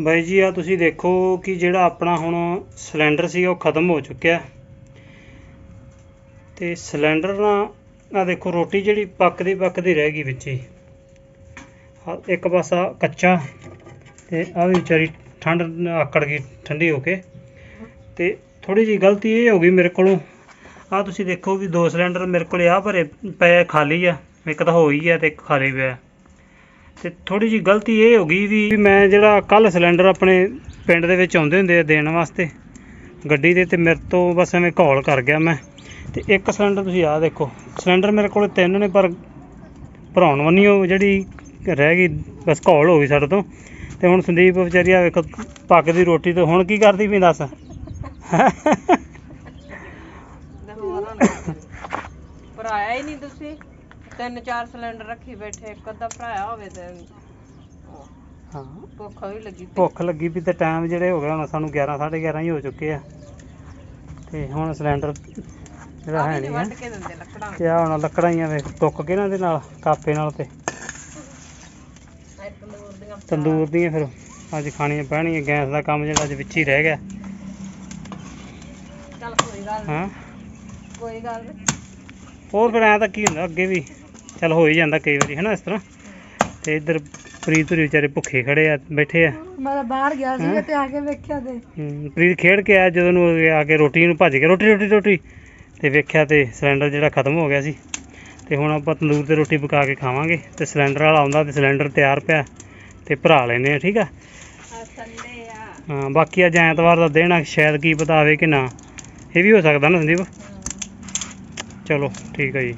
ਬਾਈ ਜੀ ਆ ਤੁਸੀਂ ਦੇਖੋ ਕਿ ਜਿਹੜਾ ਆਪਣਾ ਹੁਣ ਸਿਲੰਡਰ ਸੀ, ਉਹ ਖਤਮ ਹੋ ਚੁੱਕਿਆ। ਤੇ ਸਿਲੰਡਰ ਨਾ ਆ ਦੇਖੋ, ਰੋਟੀ ਜਿਹੜੀ ਪੱਕਦੀ ਪੱਕਦੀ ਰਹਿ ਗਈ ਵਿੱਚ ਹੀ। ਇੱਕ ਪਾਸਾ ਕੱਚਾ ਤੇ ਆ ਵੀ ਵਿਚਾਰੀ ਠੰਡ, ਆਕੜ ਗਈ ਠੰਡੀ ਹੋ ਕੇ। ਤੇ ਥੋੜੀ ਜੀ ਗਲਤੀ ਇਹ ਹੋ ਗਈ ਮੇਰੇ ਕੋਲੋਂ। ਆ ਤੁਸੀਂ ਦੇਖੋ ਵੀ ਦੋ ਸਿਲੰਡਰ ਮੇਰੇ ਕੋਲੇ ਆ ਭਰੇ ਪਏ, ਖਾਲੀ ਆ। ਇੱਕ ਤਾਂ ਹੋਈ ਆ ਤੇ ਇੱਕ ਖਾਲੀ ਪਿਆ। ਤੇ ਥੋੜੀ ਜੀ ਗਲਤੀ ਇਹ ਹੋ ਗਈ ਵੀ ਮੈਂ ਜਿਹੜਾ ਕੱਲ ਸਿਲੰਡਰ ਆਪਣੇ ਪਿੰਡ ਦੇ ਵਿੱਚ ਆਉਂਦੇ ਹੁੰਦੇ ਆ ਦੇਣ ਵਾਸਤੇ, ਗੱਡੀ ਦੇ ਤੇ ਮੇਰੇ ਤੋਂ ਬਸ ਐਵੇਂ ਘੋਲ ਕਰ ਗਿਆ ਮੈਂ। ਤੇ ਇੱਕ ਸਿਲੰਡਰ ਤੁਸੀਂ ਆ ਦੇਖੋ, ਸਿਲੰਡਰ ਮੇਰੇ ਕੋਲ ਤਿੰਨ ਨੇ ਪਰ ਭਰਾਉਣ ਵੰਨੀ ਉਹ ਜਿਹੜੀ ਰਹਿ ਗਈ, ਬਸ ਘੋਲ ਹੋ ਗਈ ਸਾਡੇ ਤੋਂ। ਤੇ ਹੁਣ ਸੰਦੀਪ ਵਿਚਾਰੀ ਆ ਵੇਖੋ ਪੱਕਦੀ ਰੋਟੀ ਤੇ ਹੁਣ ਕੀ ਕਰਦੀ ਵੀ ਦੱਸ? ਭਰਾਇਆ ਹੀ ਨਹੀਂ ਤੁਸੀਂ। ਤਿੰਨ ਚਾਰ ਸਿਲੰਡਰ ਰੱਖੀ ਬੈਠੇ ਇੱਕ ਅੱਧਾ ਭਰਾਇਆ ਹੋਵੇ ਤੇ ਹਾਂ। ਭੁੱਖ ਵੀ ਲੱਗੀ ਪਈ। ਭੁੱਖ ਲੱਗੀ ਵੀ ਤੇ ਟਾਈਮ ਜਿਹੜੇ ਹੋ ਗਿਆ ਹੁਣ ਸਾਨੂੰ 11 11:30 ਹੀ ਹੋ ਚੁੱਕੇ ਆ। ਤੇ ਹੁਣ ਸਿਲੰਡਰ ਜਿਹੜਾ ਹੈ ਨਹੀਂ ਵੱਢ ਹੈ ਕੇ ਦਿੰਦੇ ਲੱਕੜਾਂ। ਤੇ ਆ ਹੁਣ ਲੱਕੜਾਂ ਹੀ ਆ ਟੁੱਕ ਕੇ ਨਾ ਦੇ ਨਾਲ ਕਾਪੇ ਨਾਲ ਤੇ। ਤੰਦੂਰ ਦੀਆਂ ਫਿਰ ਅੱਜ ਖਾਣੀਆਂ ਪੈਣੀਆਂ ਗੈਸ ਦਾ ਕੰਮ ਜਿਹੜਾ ਅੱਜ ਵਿੱਚ ਹੀ ਰਹਿ ਗਿਆ। ਚੱਲ ਕੋਈ ਗੱਲ ਨੀ। ਹਾਂ? ਕੋਈ ਗੱਲ ਨੀ। ਹੋਰ ਫਿਰ ਐਂ ਤਾਂ ਕੀ ਹੁੰਦਾ ਅੱਗੇ ਵੀ ਚੱਲ ਹੋ ਹੀ ਜਾਂਦਾ ਕਈ ਵਾਰੀ ਹੈਨਾ ਇਸ ਤਰ੍ਹਾਂ? ਤੇ ਇੱਧਰ ਪ੍ਰੀਤ ਹੋਰੀ ਵਿਚਾਰੇ ਭੁੱਖੇ ਖੜੇ ਆ ਬੈਠੇ ਆ। ਮੈਂ ਤਾਂ ਬਾਹਰ ਗਿਆ? ਸੀਗਾ ਤੇ ਆ ਕੇ ਵੇਖਿਆ ਤੇ। ਹਮ, ਪ੍ਰੀਤ ਖੇਡ ਕੇ ਆਇਆ ਜਦੋਂ ਨੂੰ ਆ ਕੇ ਰੋਟੀ ਨੂੰ ਭੱਜ ਕੇ ਰੋਟੀ ਰੋਟੀ ਰੋਟੀ। ਤੇ ਵੇਖਿਆ ਤੇ ਸਿਲੰਡਰ ਜਿਹੜਾ ਖਤਮ ਹੋ ਗਿਆ ਸੀ। ਤੇ ਹੁਣ ਆਪਾਂ ਤੰਦੂਰ ਤੇ ਰੋਟੀ ਪਕਾ ਕੇ ਖਾਵਾਂਗੇ। ਤੇ ਸਿਲੰਡਰ ਵਾਲਾ ਆਉਂਦਾ ਤੇ ਸਿਲੰਡਰ ਤਿਆਰ ਪਿਆ ਤੇ ਭਰਾ ਲੈਨੇ ਆ ਠੀਕ ਆ? ਆ ਸੰਡੇ ਆ। ਹਾਂ ਬਾਕੀ ਅੱਜ ਐਤਵਾਰ ਦਾ ਦਿਨ ਆ ਸ਼ਾਇਦ ਕੀ ਪਤਾ ਆਵੇ ਕਿ ਨਾ। ਇਹ ਵੀ ਹੋ ਸਕਦਾ ਨਾ ਸੰਦੀਪ? ਚਲੋ ਠੀਕ ਆ ਜੀ।